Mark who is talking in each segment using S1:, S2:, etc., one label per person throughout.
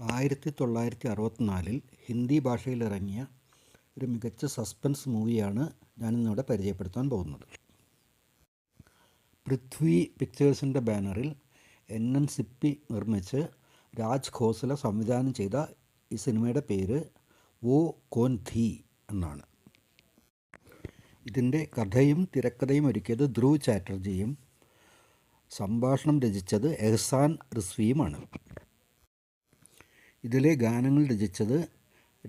S1: ആയിരത്തി തൊള്ളായിരത്തി അറുപത്തിനാലിൽ ഹിന്ദി ഭാഷയിൽ ഇറങ്ങിയ ഒരു മികച്ച സസ്പെൻസ് മൂവിയാണ് ഞാനിന്നിവിടെ പരിചയപ്പെടുത്താൻ പോകുന്നത്. പൃഥ്വി പിക്ചേഴ്സിന്റെ ബാനറിൽ എൻ എൻ സിപ്പി നിർമ്മിച്ച് രാജ് ഖോസ്ല സംവിധാനം ചെയ്ത ഈ സിനിമയുടെ പേര് വോ കോൻ ധീ എന്നാണ്. ഇതിന്റെ കഥയും തിരക്കഥയും ഒരുക്കിയത് ധ്രുവ് ചാറ്റർജിയും. സംഭാഷണം രചിച്ചത് എഹ്സാൻ റിസ്വിയുമാണ്. ഇതിലെ ഗാനങ്ങൾ രചിച്ചത്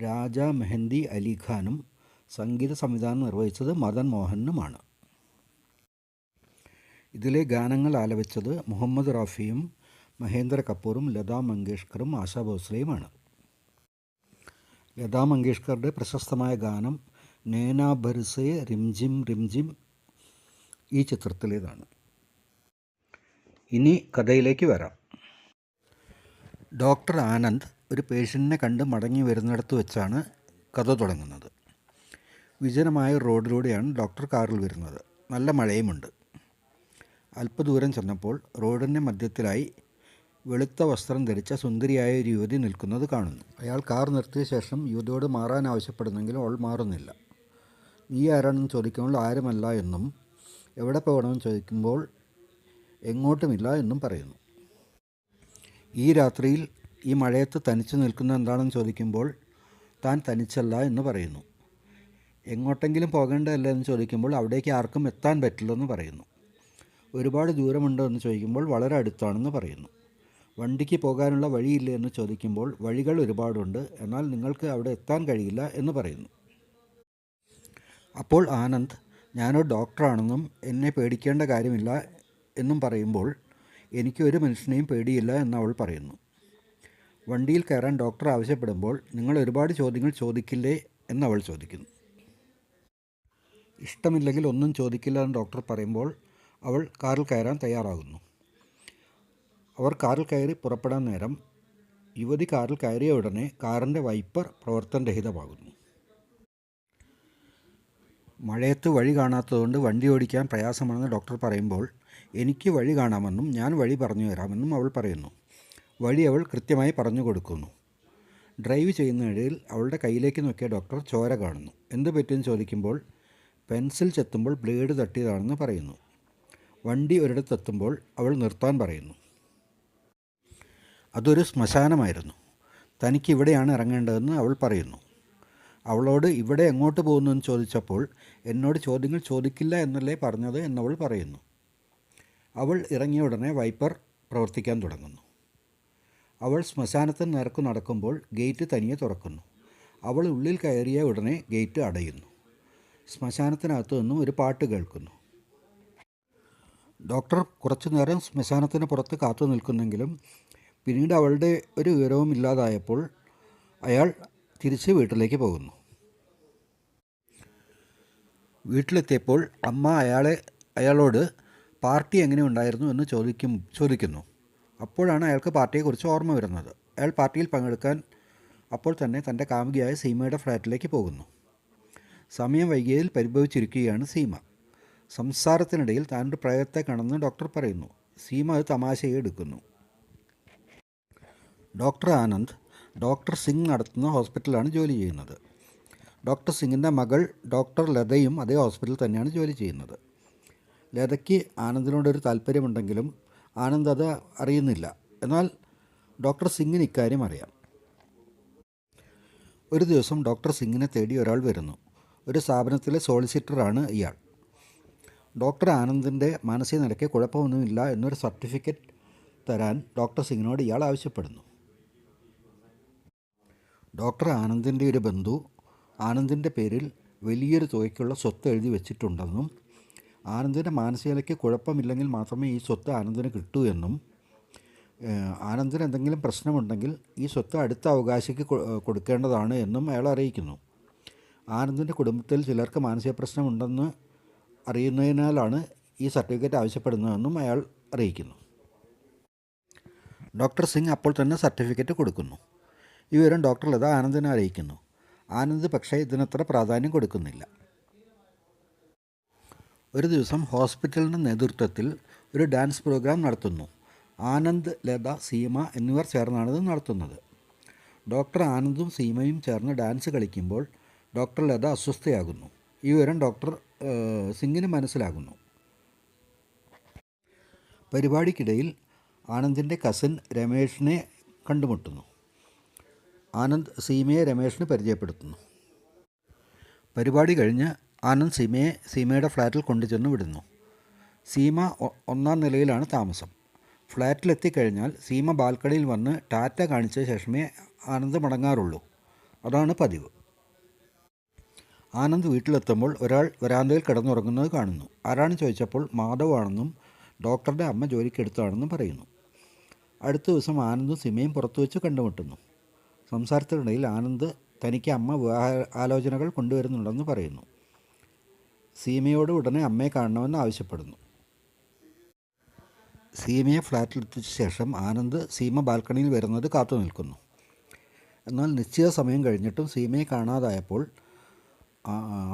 S1: രാജ മെഹന്തി അലിഖാനും സംഗീത സംവിധാനം നിർവഹിച്ചത് മദൻ മോഹനുമാണ്. ഇതിലെ ഗാനങ്ങൾ ആലപിച്ചത് മുഹമ്മദ് റാഫിയും മഹേന്ദ്ര കപൂറും ലതാ മങ്കേഷ്കറും ആശാ ഭോസ്ലെയുമാണ്. ലതാ മങ്കേഷ്കറുടെ പ്രശസ്തമായ ഗാനം നേന ബർസെ റിംജിം റിംജിം ഈ ചിത്രത്തിലേതാണ്. ഇനി കഥയിലേക്ക് വരാം. ഡോക്ടർ ആനന്ദ് ഒരു പേഷ്യന്റിനെ കണ്ട് മടങ്ങി വരുന്നിടത്ത് വെച്ചാണ് കഥ തുടങ്ങുന്നത്. വിജനമായ റോഡിലൂടെയാണ് ഡോക്ടർ കാറിൽ വരുന്നത്. നല്ല മഴയുമുണ്ട്. അല്പദൂരം ചെന്നപ്പോൾ റോഡിന്റെ മധ്യത്തിലായി വെളുത്ത വസ്ത്രം ധരിച്ച സുന്ദരിയായ ഒരു യുവതി നിൽക്കുന്നത് കാണുന്നു. അയാൾ കാർ നിർത്തിയ ശേഷം യുവതിയോട് മാറാൻ ആവശ്യപ്പെടുന്നെങ്കിലും അവൾ മാറുന്നില്ല. നീ ആരാണെന്ന് ചോദിക്കുമ്പോൾ ആരുമല്ല എന്നും എവിടെ പോകണമെന്ന് ചോദിക്കുമ്പോൾ എങ്ങോട്ടുമില്ല എന്നും പറയുന്നു. ഈ രാത്രിയിൽ ഈ മഴയത്ത് തനിച്ച് നിൽക്കുന്ന എന്താണെന്ന് ചോദിക്കുമ്പോൾ താൻ തനിച്ചല്ല എന്ന് പറയുന്നു. എങ്ങോട്ടെങ്കിലും പോകേണ്ടതല്ല എന്ന് ചോദിക്കുമ്പോൾ അവിടേക്ക് ആർക്കും എത്താൻ പറ്റില്ലെന്ന് പറയുന്നു. ഒരുപാട് ദൂരമുണ്ടോ എന്ന് ചോദിക്കുമ്പോൾ വളരെ അടുത്താണെന്ന് പറയുന്നു. വണ്ടിക്ക് പോകാനുള്ള വഴിയില്ല എന്ന് ചോദിക്കുമ്പോൾ വഴികൾ ഒരുപാടുണ്ട് എന്നാൽ നിങ്ങൾക്ക് അവിടെ എത്താൻ കഴിയില്ല എന്ന് പറയുന്നു. അപ്പോൾ ആനന്ദ് ഞാനൊരു ഡോക്ടറാണെന്നും എന്നെ പേടിക്കേണ്ട കാര്യമില്ല എന്നും പറയുമ്പോൾ എനിക്ക് ഒരു മനുഷ്യനെയും പേടിയില്ല എന്ന് അവൾ പറയുന്നു. വണ്ടിയിൽ കയറാൻ ഡോക്ടർ ആവശ്യപ്പെടുമ്പോൾ നിങ്ങൾ ഒരുപാട് ചോദ്യങ്ങൾ ചോദിക്കില്ലേ എന്നവൾ ചോദിക്കുന്നു. ഇഷ്ടമില്ലെങ്കിൽ ഒന്നും ചോദിക്കില്ല എന്ന് ഡോക്ടർ പറയുമ്പോൾ അവൾ കാറിൽ കയറാൻ തയ്യാറാകുന്നു. അവർ കാറിൽ കയറി പുറപ്പെടാൻ നേരം യുവതി കാറിൽ കയറിയ ഉടനെ കാറിന്റെ വൈപ്പർ പ്രവർത്തനരഹിതമാകുന്നു മഴയത്ത് വഴി കാണാത്തതുകൊണ്ട് വണ്ടി ഓടിക്കാൻ പ്രയാസമാണെന്ന് ഡോക്ടർ പറയുമ്പോൾ എനിക്ക് വഴി കാണാമെന്നും ഞാൻ വഴി പറഞ്ഞു തരാമെന്നും അവൾ പറയുന്നു. വഴി അവൾ കൃത്യമായി പറഞ്ഞു കൊടുക്കുന്നു. ഡ്രൈവ് ചെയ്യുന്നതിനിടയിൽ അവളുടെ കയ്യിലേക്ക് നോക്കിയ ഡോക്ടർ ചോര കാണുന്നു. എന്ത് പറ്റിയെന്ന് ചോദിക്കുമ്പോൾ പെൻസിൽ ചെത്തുമ്പോൾ ബ്ലേഡ് തട്ടിയതാണെന്ന് പറയുന്നു. വണ്ടി ഒരിടത്തെത്തുമ്പോൾ അവൾ നിർത്താൻ പറയുന്നു. അതൊരു ശ്മശാനമായിരുന്നു. തനിക്ക് ഇവിടെയാണ് ഇറങ്ങേണ്ടതെന്ന് അവൾ പറയുന്നു. അവളോട് ഇവിടെ എങ്ങോട്ട് പോകുന്നു എന്ന് ചോദിച്ചപ്പോൾ എന്നോട് ചോദ്യങ്ങൾ ചോദിക്കില്ല എന്നല്ലേ പറഞ്ഞത് എന്നവൾ പറയുന്നു. അവൾ ഇറങ്ങിയ ഉടനെ വൈപ്പർ പ്രവർത്തിക്കാൻ തുടങ്ങുന്നു. അവൾ ശ്മശാനത്തിന് നേർക്ക് നടക്കുമ്പോൾ ഗേറ്റ് തനിയെ തുറക്കുന്നു. അവൾ ഉള്ളിൽ കയറിയ ഉടനെ ഗേറ്റ് അടയുന്നു. ശ്മശാനത്തിനകത്തു നിന്നും ഒരു പാട്ട് കേൾക്കുന്നു. ഡോക്ടർ കുറച്ചു നേരം ശ്മശാനത്തിന് പുറത്ത് കാത്തു നിൽക്കുന്നെങ്കിലും പിന്നീട് അവളുടെ ഒരു വിവരവും ഇല്ലാതായപ്പോൾ അയാൾ തിരിച്ച് വീട്ടിലേക്ക് പോകുന്നു. വീട്ടിലെത്തിയപ്പോൾ അമ്മ അയാളെ അയാളോട് പാർട്ടി എങ്ങനെ ഉണ്ടായിരുന്നു? എന്ന് ചോദിക്കും ചോദിക്കുന്നു. അപ്പോഴാണ് അയാൾക്ക് പാർട്ടിയെക്കുറിച്ച് ഓർമ്മ വരുന്നത്. അയാൾ പാർട്ടിയിൽ പങ്കെടുക്കാൻ അപ്പോൾ തന്നെ തന്റെ കാമുകിയായ സീമയുടെ ഫ്ലാറ്റിലേക്ക് പോകുന്നു. സമയം വൈകിയതിൽ പരിഭവിച്ചിരിക്കുകയാണ് സീമ. സംസാരത്തിനിടയിൽ താനൊരു പ്രയത്തെ കാണുന്ന ഡോക്ടർ പറയുന്നു. സീമ അത് തമാശയെ എടുക്കുന്നു. ഡോക്ടർ ആനന്ദ് ഡോക്ടർ സിംഗ് നടത്തുന്ന ഹോസ്പിറ്റലാണ് ജോലി ചെയ്യുന്നത്. ഡോക്ടർ സിംഗിന്റെ മകൾ ഡോക്ടർ ലതയും അതേ ഹോസ്പിറ്റലിൽ തന്നെയാണ് ജോലി ചെയ്യുന്നത്. ലതയ്ക്ക് ആനന്ദിനോടൊരു താല്പര്യമുണ്ടെങ്കിലും ആനന്ദ് അത് അറിയുന്നില്ല. എന്നാൽ ഡോക്ടർ സിംഗിന് ഇക്കാര്യം അറിയാം. ഒരു ദിവസം ഡോക്ടർ സിംഗിനെ തേടി ഒരാൾ വരുന്നു. ഒരു സ്ഥാപനത്തിലെ സോളിസിറ്ററാണ് ഇയാൾ. ഡോക്ടർ ആനന്ദിന്റെ മാനസിക നിലയ്ക്ക് കുഴപ്പമൊന്നുമില്ല എന്നൊരു സർട്ടിഫിക്കറ്റ് തരാൻ ഡോക്ടർ സിംഗിനോട് ഇയാൾ ആവശ്യപ്പെടുന്നു. ഡോക്ടർ ആനന്ദിന്റെ ഒരു ബന്ധു ആനന്ദിന്റെ പേരിൽ വലിയൊരു തുകയ്ക്കുള്ള സ്വത്ത് എഴുതി വെച്ചിട്ടുണ്ടെന്നും ആനന്ദിന്റെ മാനസികതയ്ക്ക് കുഴപ്പമില്ലെങ്കിൽ മാത്രമേ ഈ സ്വത്ത് ആനന്ദിന് കിട്ടൂ എന്നും ആനന്ദിന് എന്തെങ്കിലും പ്രശ്നമുണ്ടെങ്കിൽ ഈ സ്വത്ത് അടുത്ത അവകാശിക്ക് കൊടുക്കേണ്ടതാണ് എന്നും അയാൾ അറിയിക്കുന്നു. ആനന്ദിന്റെ കുടുംബത്തിൽ ചിലർക്ക് മാനസിക പ്രശ്നമുണ്ടെന്ന് അറിയുന്നതിനാലാണ് ഈ സർട്ടിഫിക്കറ്റ് ആവശ്യപ്പെടുന്നതെന്നും അയാൾ അറിയിക്കുന്നു. ഡോക്ടർ സിംഗ് അപ്പോൾ തന്നെ സർട്ടിഫിക്കറ്റ് കൊടുക്കുന്നു. ഈ വിവരം ഡോക്ടർ ലത ആനന്ദിനെ അറിയിക്കുന്നു. ആനന്ദ് പക്ഷേ ഇതിനത്ര പ്രാധാന്യം കൊടുക്കുന്നില്ല. ഒരു ദിവസം ഹോസ്പിറ്റലിന്റെ നേതൃത്വത്തിൽ ഒരു ഡാൻസ് പ്രോഗ്രാം നടത്തുന്നു. ആനന്ദ് ലത സീമ എന്നിവർ ചേർന്നാണ് ഇത് നടത്തുന്നത്. ഡോക്ടർ ആനന്ദും സീമയും ചേർന്ന് ഡാൻസ് കളിക്കുമ്പോൾ ഡോക്ടർ ലത അസ്വസ്ഥയാകുന്നു. ഈ വിവരം ഡോക്ടർ സിംഗിന് മനസ്സിലാകുന്നു. പരിപാടിക്കിടയിൽ ആനന്ദിന്റെ കസിൻ രമേഷിനെ കണ്ടുമുട്ടുന്നു. ആനന്ദ് സീമയെ രമേഷിന് പരിചയപ്പെടുത്തുന്നു. പരിപാടി കഴിഞ്ഞ് ആനന്ദ് സീമയെ സീമയുടെ ഫ്ലാറ്റിൽ കൊണ്ടുചെന്ന് വിടുന്നു. സീമ ഒന്നാം നിലയിലാണ് താമസം. ഫ്ലാറ്റിലെത്തിക്കഴിഞ്ഞാൽ സീമ ബാൽക്കണിയിൽ വന്ന് ടാറ്റ കാണിച്ച ശേഷമേ ആനന്ദ് മടങ്ങാറുള്ളൂ. അതാണ് പതിവ്. ആനന്ദ് വീട്ടിലെത്തുമ്പോൾ ഒരാൾ വരാന്തയിൽ കിടന്നുറങ്ങുന്നത് കാണുന്നു. ആരാണ് ചോദിച്ചപ്പോൾ മാധവാണെന്നും ഡോക്ടറുടെ അമ്മ ജോലിക്കെടുത്താണെന്നും പറയുന്നു. അടുത്ത ദിവസം ആനന്ദും സിമയും പുറത്തു വെച്ച് കണ്ടുമുട്ടുന്നു. സംസാരത്തിനിടയിൽ ആനന്ദ് തനിക്ക് അമ്മ വിവാഹ ആലോചനകൾ കൊണ്ടുവരുന്നുണ്ടെന്ന് പറയുന്നു. സീമയോട് ഉടനെ അമ്മയെ കാണണമെന്ന് ആവശ്യപ്പെടുന്നു. സീമയെ ഫ്ലാറ്റിലെത്തിച്ച ശേഷം ആനന്ദ് സീമ ബാൽക്കണിയിൽ വരുന്നത് കാത്തു നിൽക്കുന്നു. എന്നാൽ നിശ്ചിത സമയം കഴിഞ്ഞിട്ടും സീമയെ കാണാതായപ്പോൾ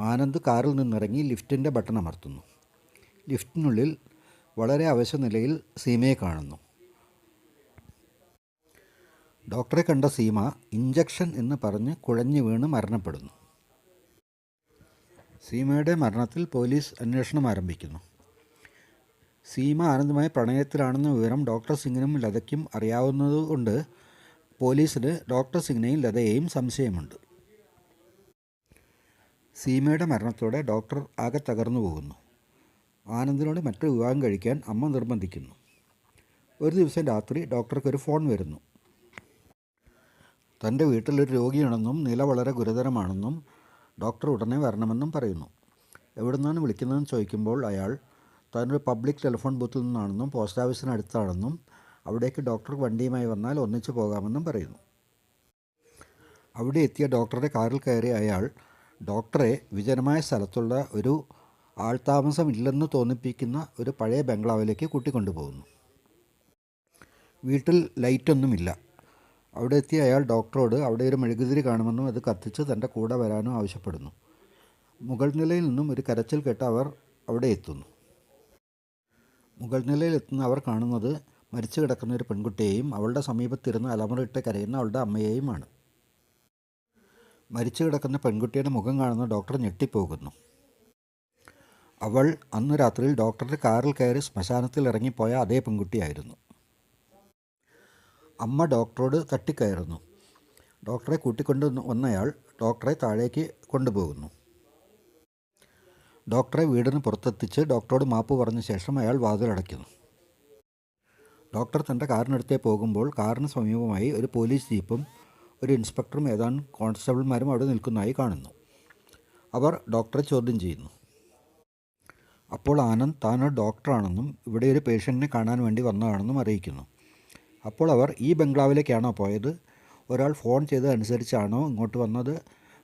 S1: ആനന്ദ് കാറിൽ നിന്നിറങ്ങി ലിഫ്റ്റിന്റെ ബട്ടൺ അമർത്തുന്നു. ലിഫ്റ്റിനുള്ളിൽ വളരെ അവശ നിലയിൽ സീമയെ കാണുന്നു. ഡോക്ടറെ കണ്ട സീമ ഇഞ്ചക്ഷൻ എന്ന് പറഞ്ഞ് കുഴഞ്ഞു വീണ് മരണപ്പെടുന്നു. സീമയുടെ മരണത്തിൽ പോലീസ് അന്വേഷണം ആരംഭിക്കുന്നു. സീമ ആനന്ദമായ പ്രണയത്തിലാണെന്ന വിവരം ഡോക്ടർ സിംഗിനും ലതയ്ക്കും അറിയാവുന്നതുകൊണ്ട് പോലീസിന് ഡോക്ടർ സിംഗിനെയും ലതയെയും സംശയമുണ്ട്. സീമയുടെ മരണത്തോടെ ഡോക്ടർ ആകെ തകർന്നു പോകുന്നു. ആനന്ദിനോട് മറ്റൊരു വിവാഹം കഴിക്കാൻ അമ്മ നിർബന്ധിക്കുന്നു. ഒരു ദിവസം രാത്രി ഡോക്ടർക്ക് ഒരു ഫോൺ വരുന്നു. തന്റെ വീട്ടിലൊരു രോഗിയാണെന്നും നില വളരെ ഗുരുതരമാണെന്നും ഡോക്ടർ ഉടനെ വരണമെന്നും പറയുന്നു. എവിടെ നിന്നാണ് വിളിക്കുന്നതെന്ന് ചോദിക്കുമ്പോൾ അയാൾ താനൊരു പബ്ലിക് ടെലിഫോൺ ബൂത്തിൽ നിന്നാണെന്നും പോസ്റ്റ് ഓഫീസിനടുത്താണെന്നും അവിടേക്ക് ഡോക്ടർ വണ്ടിയുമായി വന്നാൽ ഒന്നിച്ചു പോകാമെന്നും പറയുന്നു. അവിടെ എത്തിയ ഡോക്ടറുടെ കാറിൽ കയറി അയാൾ ഡോക്ടറെ വിജനമായ സ്ഥലത്തുള്ള ഒരു ആൾതാമസമില്ലെന്ന് തോന്നിപ്പിക്കുന്ന ഒരു പഴയ ബംഗ്ലാവിലേക്ക് കൂട്ടിക്കൊണ്ടുപോകുന്നു. വീട്ടിൽ ലൈറ്റൊന്നുമില്ല. അവിടെ എത്തിയ അയാൾ ഡോക്ടറോട് അവിടെ ഒരു മെഴുകുതിരി കാണുമെന്നും അത് കത്തിച്ച് തന്റെ കൂടെ വരാനും ആവശ്യപ്പെടുന്നു. മുകൾ നിലയിൽ നിന്നും ഒരു കരച്ചിൽ കേട്ട് അവർ അവിടെ എത്തുന്നു. മുകൾ നിലയിൽ എത്തുന്ന അവർ കാണുന്നത് മരിച്ചു കിടക്കുന്ന ഒരു പെൺകുട്ടിയെയും അവളുടെ സമീപത്തിരുന്ന് അലമുറയിട്ട് കരയുന്ന അവളുടെ അമ്മയെയുമാണ്. മരിച്ചു കിടക്കുന്ന പെൺകുട്ടിയുടെ മുഖം കാണുന്ന ഡോക്ടർ ഞെട്ടിപ്പോകുന്നു. അവൾ അന്ന് രാത്രിയിൽ ഡോക്ടറുടെ കാറിൽ കയറി ശ്മശാനത്തിൽ ഇറങ്ങിപ്പോയ അതേ പെൺകുട്ടിയായിരുന്നു. അമ്മ ഡോക്ടറോട് തട്ടിക്കയറുന്നു ഡോക്ടറെ കൂട്ടിക്കൊണ്ട് വന്നയാൾ ഡോക്ടറെ താഴേക്ക് കൊണ്ടുപോകുന്നു. ഡോക്ടറെ വീടിന് പുറത്തെത്തിച്ച് ഡോക്ടറോട് മാപ്പ് പറഞ്ഞ ശേഷം അയാൾ വാതിലടയ്ക്കുന്നു. ഡോക്ടർ തന്റെ കാറിനടുത്തേ പോകുമ്പോൾ കാറിന് സമീപമായി ഒരു പോലീസ് ജീപ്പും ഒരു ഇൻസ്പെക്ടറും ഏതാനും കോൺസ്റ്റബിൾമാരും അവിടെ നിൽക്കുന്നതായി കാണുന്നു. അവർ ഡോക്ടറെ ചോദ്യം ചെയ്യുന്നു. അപ്പോൾ ആനന്ദ് താനൊരു ഡോക്ടറാണെന്നും ഇവിടെ ഒരു പേഷ്യന്റിനെ കാണാൻ വേണ്ടി വന്നതാണെന്നും അറിയിക്കുന്നു. അപ്പോൾ അവർ ഈ ബംഗ്ലാവിലേക്കാണോ പോയത്? ഒരാൾ ഫോൺ ചെയ്തതനുസരിച്ചാണോ ഇങ്ങോട്ട് വന്നത്?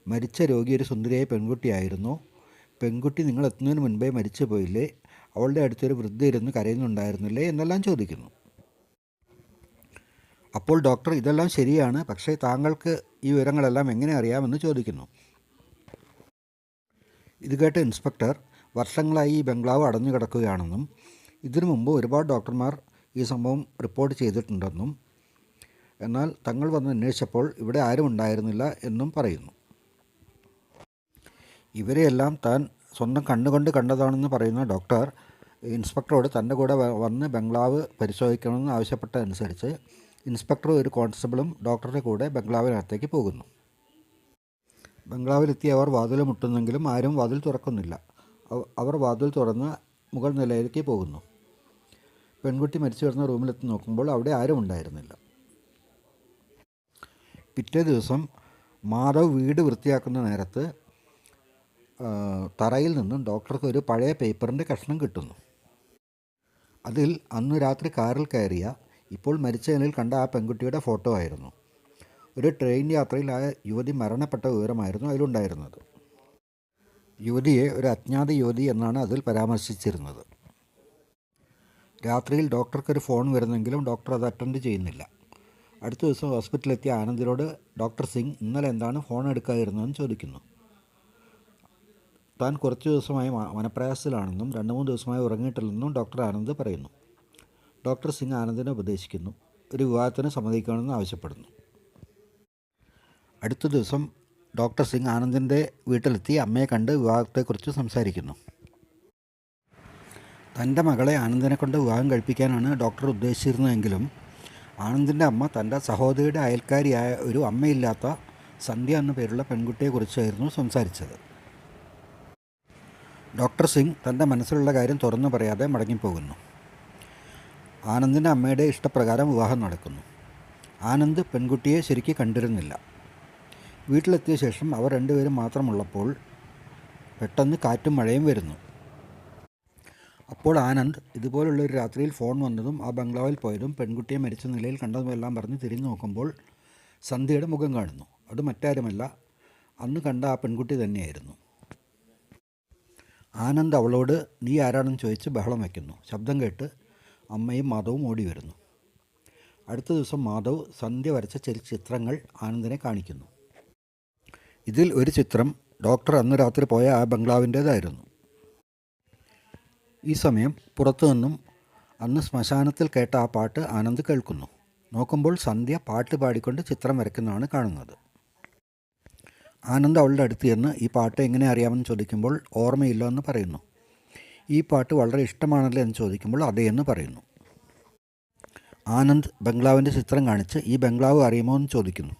S1: മരിച്ച രോഗി ഒരു സുന്ദരിയായ പെൺകുട്ടിയായിരുന്നു. പെൺകുട്ടി നിങ്ങൾ എത്തുന്നതിന് മുൻപേ മരിച്ചു പോയില്ലേ? അവളുടെ അടുത്തൊരു വൃദ്ധ ഇരുന്ന് കരയുന്നുണ്ടായിരുന്നില്ലേ എന്നെല്ലാം ചോദിക്കുന്നു. അപ്പോൾ ഡോക്ടർ ഇതെല്ലാം ശരിയാണ് പക്ഷേ താങ്കൾക്ക് ഈ വിവരങ്ങളെല്ലാം എങ്ങനെ അറിയാമെന്ന് ചോദിക്കുന്നു. ഇത് കേട്ട ഇൻസ്പെക്ടർ വർഷങ്ങളായി ഈ ബംഗ്ലാവ് അടഞ്ഞു കിടക്കുകയാണെന്നും ഇതിനു മുമ്പ് ഒരുപാട് ഡോക്ടർമാർ ഈ സംഭവം റിപ്പോർട്ട് ചെയ്തിട്ടുണ്ടെന്നും എന്നാൽ തങ്ങൾ വന്ന് അന്വേഷിച്ചപ്പോൾ ഇവിടെ ആരും ഉണ്ടായിരുന്നില്ല എന്നും പറയുന്നു. ഇവരെയെല്ലാം താൻ സ്വന്തം കണ്ണുകൊണ്ട് കണ്ടതാണെന്ന് പറയുന്ന ഡോക്ടർ ഇൻസ്പെക്ടറോട് തന്റെ കൂടെ വന്ന് ബംഗ്ലാവ് പരിശോധിക്കണമെന്ന് ആവശ്യപ്പെട്ടതനുസരിച്ച് ഇൻസ്പെക്ടറും ഒരു കോൺസ്റ്റബിളും ഡോക്ടറുടെ കൂടെ ബംഗ്ലാവിനകത്തേക്ക് പോകുന്നു. ബംഗ്ലാവിലെത്തി അവർ വാതിൽ മുട്ടുന്നെങ്കിലും ആരും വാതിൽ തുറക്കുന്നില്ല. അവർ വാതിൽ തുറന്ന് മുകൾ നിലയിലേക്ക് പോകുന്നു. പെൺകുട്ടി മരിച്ചു കിടന്ന റൂമിലെത്തി നോക്കുമ്പോൾ അവിടെ ആരും ഉണ്ടായിരുന്നില്ല. പിറ്റേ ദിവസം മാധവ് വീട് വൃത്തിയാക്കുന്ന നേരത്ത് തറയിൽ നിന്നും ഡോക്ടർക്ക് ഒരു പഴയ പേപ്പറിന്റെ കഷ്ണം കിട്ടുന്നു. അതിൽ അന്ന് രാത്രി കാറിൽ കയറിയ ഇപ്പോൾ മരിച്ചതിനിൽ കണ്ട ആ പെൺകുട്ടിയുടെ ഫോട്ടോ ആയിരുന്നു. ഒരു ട്രെയിൻ യാത്രയിൽ ആ യുവതി മരണപ്പെട്ട വിവരമായിരുന്നു അതിലുണ്ടായിരുന്നത്. യുവതിയെ ഒരു അജ്ഞാത യുവതി എന്നാണ് അതിൽ പരാമർശിച്ചിരുന്നത്. രാത്രിയിൽ ഡോക്ടർക്കൊരു ഫോൺ വരുന്നെങ്കിലും ഡോക്ടർ അത് അറ്റൻഡ് ചെയ്യുന്നില്ല. അടുത്ത ദിവസം ഹോസ്പിറ്റലിലെത്തിയ ആനന്ദിനോട് ഡോക്ടർ സിംഗ് ഇന്നലെ എന്താണ് ഫോൺ എടുക്കാതിരുന്നതെന്ന് ചോദിക്കുന്നു. താൻ കുറച്ച് ദിവസമായി മനപ്രയാസത്തിലാണെന്നും രണ്ട് മൂന്ന് ദിവസമായി ഉറങ്ങിയിട്ടില്ലെന്നും ഡോക്ടർ ആനന്ദ് പറയുന്നു. ഡോക്ടർ സിംഗ് ആനന്ദിനെ ഉപദേശിക്കുന്നു. ഒരു വിവാഹത്തിന് സമ്മതിക്കണമെന്ന് ആവശ്യപ്പെടുന്നു. അടുത്ത ദിവസം ഡോക്ടർ സിംഗ് ആനന്ദിന്റെ വീട്ടിലെത്തി അമ്മയെ കണ്ട് വിവാഹത്തെക്കുറിച്ച് സംസാരിക്കുന്നു. തന്റെ മകളെ ആനന്ദിനെ കൊണ്ട് വിവാഹം കഴിപ്പിക്കാനാണ് ഡോക്ടർ ഉദ്ദേശിച്ചിരുന്നതെങ്കിലും ആനന്ദിന്റെ അമ്മ തന്റെ സഹോദരിയുടെ അയൽക്കാരിയായ ഒരു അമ്മയില്ലാത്ത സന്ധ്യ എന്ന പേരുള്ള പെൺകുട്ടിയെക്കുറിച്ചായിരുന്നു സംസാരിച്ചത്. ഡോക്ടർ സിംഗ് തന്റെ മനസ്സിലുള്ള കാര്യം തുറന്നു പറയാതെ മടങ്ങിപ്പോകുന്നു. ആനന്ദിന്റെ അമ്മയുടെ ഇഷ്ടപ്രകാരം വിവാഹം നടക്കുന്നു. ആനന്ദ് പെൺകുട്ടിയെ ശരിക്കും കണ്ടിരുന്നില്ല. വീട്ടിലെത്തിയ ശേഷം അവർ രണ്ടുപേരും മാത്രമുള്ളപ്പോൾ പെട്ടെന്ന് കാറ്റും മഴയും വരുന്നു. അപ്പോൾ ആനന്ദ് ഇതുപോലുള്ളൊരു രാത്രിയിൽ ഫോൺ വന്നതും ആ ബംഗ്ലാവിൽ പോയതും പെൺകുട്ടിയെ മരിച്ച നിലയിൽ കണ്ടതുമെല്ലാം പറഞ്ഞ് തിരിഞ്ഞു നോക്കുമ്പോൾ സന്ധ്യയുടെ മുഖം കാണുന്നു. അത് മറ്റാരുമല്ല അന്ന് കണ്ട ആ പെൺകുട്ടി തന്നെയായിരുന്നു. ആനന്ദ് അവളോട് നീ ആരാണെന്ന് ചോദിച്ച് ബഹളം വയ്ക്കുന്നു ശബ്ദം കേട്ട് അമ്മയും മാധവും ഓടി വരുന്നു. അടുത്ത ദിവസം മാധവ് സന്ധ്യ വരച്ച ചില ചിത്രങ്ങൾ ആനന്ദിനെ കാണിക്കുന്നു. ഇതിൽ ഒരു ചിത്രം ഡോക്ടർ അന്ന് രാത്രി പോയ ആ ബംഗ്ലാവിന്റേതായിരുന്നു. ഈ സമയം പുറത്തു നിന്നും അന്ന് ശ്മശാനത്തിൽ കേട്ട ആ പാട്ട് ആനന്ദ് കേൾക്കുന്നു. നോക്കുമ്പോൾ സന്ധ്യ പാട്ട് പാടിക്കൊണ്ട് ചിത്രം വരയ്ക്കുന്നതാണ് കാണുന്നത്. ആനന്ദ് അവളുടെ അടുത്ത് ചെന്ന് ഈ പാട്ട് എങ്ങനെ അറിയാമെന്ന് ചോദിക്കുമ്പോൾ ഓർമ്മയില്ല എന്ന് പറയുന്നു. ഈ പാട്ട് വളരെ ഇഷ്ടമാണല്ലോ എന്ന് ചോദിക്കുമ്പോൾ അതേ എന്ന് പറയുന്നു. ആനന്ദ് ബംഗ്ലാവിന്റെ ചിത്രം കാണിച്ച് ഈ ബംഗ്ലാവ് അറിയുമോ എന്ന് ചോദിക്കുന്നു.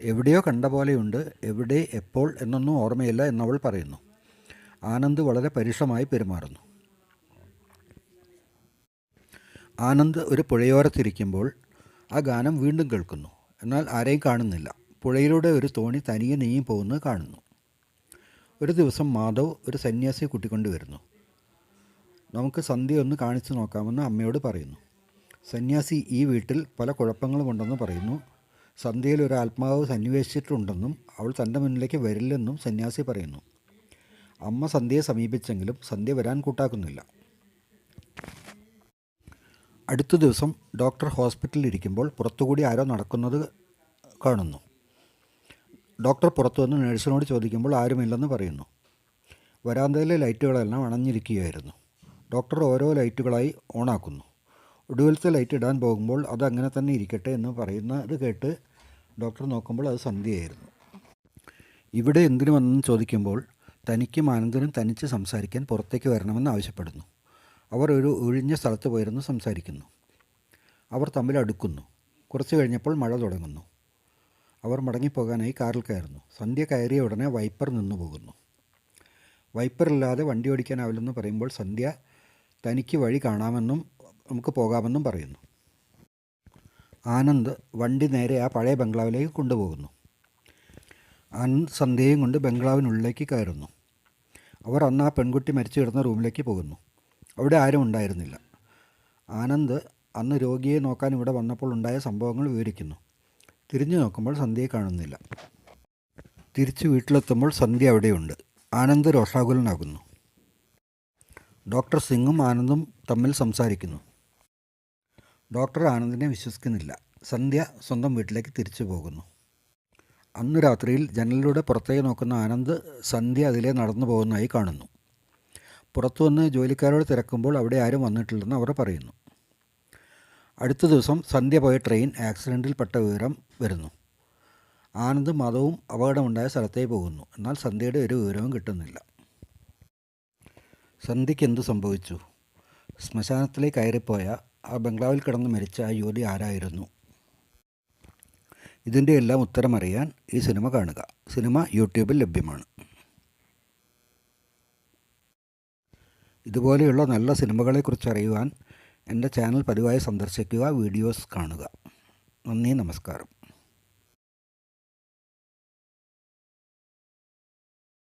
S1: എവിടെയോ കണ്ട പോലെയുണ്ട് എവിടെ എപ്പോൾ എന്നൊന്നും ഓർമ്മയില്ല എന്നവൾ പറയുന്നു. ആനന്ദ് വളരെ പരുഷമായി പെരുമാറുന്നു. ആനന്ദ് ഒരു പുഴയോരത്തിരിക്കുമ്പോൾ ആ ഗാനം വീണ്ടും കേൾക്കുന്നു. എന്നാൽ ആരെയും കാണുന്നില്ല. പുഴയിലൂടെ ഒരു തോണി തനിയെ നീങ്ങി പോകുന്നത് കാണുന്നു. ഒരു ദിവസം മാധവ് ഒരു സന്യാസിയെ കൂട്ടിക്കൊണ്ട് വരുന്നു. നമുക്ക് സന്ധ്യ ഒന്ന് കാണിച്ചു നോക്കാമെന്ന് അമ്മയോട് പറയുന്നു. സന്യാസി ഈ വീട്ടിൽ പല കുഴപ്പങ്ങളുമുണ്ടെന്ന് പറയുന്നു. സന്ധ്യയിൽ ഒരു ആത്മാവ് സന്നിവേശിച്ചിട്ടുണ്ടെന്നും അവൾ തന്റെ മുന്നിലേക്ക് വരില്ലെന്നും സന്യാസി പറയുന്നു. അമ്മ സന്ധ്യയെ സമീപിച്ചെങ്കിലും സന്ധ്യ വരാൻ കൂട്ടാക്കുന്നില്ല. അടുത്ത ദിവസം ഡോക്ടർ ഹോസ്പിറ്റലിൽ ഇരിക്കുമ്പോൾ പുറത്തുകൂടി ആരോ നടക്കുന്നത് കാണുന്നു. ഡോക്ടർ പുറത്തു വന്ന് നഴ്സിനോട് ചോദിക്കുമ്പോൾ ആരുമില്ലെന്ന് പറയുന്നു. വരാന്തയിലെ ലൈറ്റുകളെല്ലാം അണഞ്ഞിരിക്കുകയായിരുന്നു. ഡോക്ടർ ഓരോ ലൈറ്റുകളായി ഓണാക്കുന്നു. ഒടുവിലത്തെ ലൈറ്റ് ഇടാൻ പോകുമ്പോൾ അത് അങ്ങനെ തന്നെ ഇരിക്കട്ടെ എന്ന് പറയുന്നത് കേട്ട് ഡോക്ടർ നോക്കുമ്പോൾ അത് സന്ധ്യയായിരുന്നു. ഇവിടെ എന്തിനു വന്നെന്ന് ചോദിക്കുമ്പോൾ തനിക്കും ആനന്ദനും തനിച്ച് സംസാരിക്കാൻ പുറത്തേക്ക് വരണമെന്ന് ആവശ്യപ്പെടുന്നു. അവർ ഒരു ഒഴിഞ്ഞ സ്ഥലത്ത് പോയിരുന്നു സംസാരിക്കുന്നു. അവർ തമ്മിൽ അടുക്കുന്നു. കുറച്ച് കഴിഞ്ഞപ്പോൾ മഴ തുടങ്ങുന്നു. അവർ മടങ്ങിപ്പോകാനായി കാറിൽ കയറുന്നു. സന്ധ്യ കയറിയ ഉടനെ വൈപ്പർ നിന്നു പോകുന്നു. വൈപ്പറില്ലാതെ വണ്ടി ഓടിക്കാനാവില്ലെന്ന് പറയുമ്പോൾ സന്ധ്യ തനിക്ക് വഴി കാണാമെന്നും നമുക്ക് പോകാമെന്നും പറയുന്നു. ആനന്ദ് വണ്ടി നേരെ ആ പഴയ ബംഗ്ലാവിലേക്ക് കൊണ്ടുപോകുന്നു. ആനന്ദ് സന്ധ്യയും കൊണ്ട് ബംഗ്ലാവിനുള്ളിലേക്ക് കയറുന്നു. അവർ അന്ന് ആ പെൺകുട്ടി മരിച്ചു കിടന്ന റൂമിലേക്ക് പോകുന്നു. അവിടെ ആരും ഉണ്ടായിരുന്നില്ല. ആനന്ദ് അന്ന് രോഗിയെ നോക്കാൻ ഇവിടെ വന്നപ്പോൾ ഉണ്ടായ സംഭവങ്ങൾ വിവരിക്കുന്നു. തിരിഞ്ഞു നോക്കുമ്പോൾ സന്ധ്യയെ കാണുന്നില്ല. തിരിച്ച് വീട്ടിലെത്തുമ്പോൾ സന്ധ്യ അവിടെയുണ്ട്. ആനന്ദ് രോഷാകുലനാകുന്നു. ഡോക്ടർ സിംഗും ആനന്ദും തമ്മിൽ സംസാരിക്കുന്നു. ഡോക്ടർ ആനന്ദിനെ വിശ്വസിക്കുന്നില്ല. സന്ധ്യ സ്വന്തം വീട്ടിലേക്ക് തിരിച്ചു പോകുന്നു. അന്നു രാത്രിയിൽ ജനലിലൂടെ പുറത്തേക്ക് നോക്കുന്ന ആനന്ദ് സന്ധ്യ അതിലെ നടന്നു പോകുന്നതായി കാണുന്നു. പുറത്തു വന്ന് ജോലിക്കാരോട് തിരക്കുമ്പോൾ അവിടെ ആരും വന്നിട്ടില്ലെന്ന് അവർ പറയുന്നു. അടുത്ത ദിവസം സന്ധ്യ പോയ ട്രെയിൻ ആക്സിഡന്റിൽപ്പെട്ട വിവരം വരുന്നു. ആനന്ദ് മതവും അപകടമുണ്ടായ സ്ഥലത്തേക്ക് പോകുന്നു. എന്നാൽ സന്ധ്യയുടെ ഒരു വിവരവും കിട്ടുന്നില്ല. സന്ധ്യയ്ക്ക് എന്തു സംഭവിച്ചു? ശ്മശാനത്തിലേക്ക് കയറിപ്പോയ ആ ബംഗ്ലാവിൽ കിടന്ന് മരിച്ച ആ യുവതി ആരായിരുന്നു? ഇതിന്റെ എല്ലാം ഉത്തരമറിയാൻ ഈ സിനിമ കാണുക. സിനിമ യൂട്യൂബിൽ ലഭ്യമാണ്. ഇതുപോലെയുള്ള നല്ല സിനിമകളെക്കുറിച്ച് അറിയുവാൻ എന്റെ ചാനൽ പതിവായി സന്ദർശിക്കുക വീഡിയോസ് കാണുക. നന്ദി നമസ്കാരം.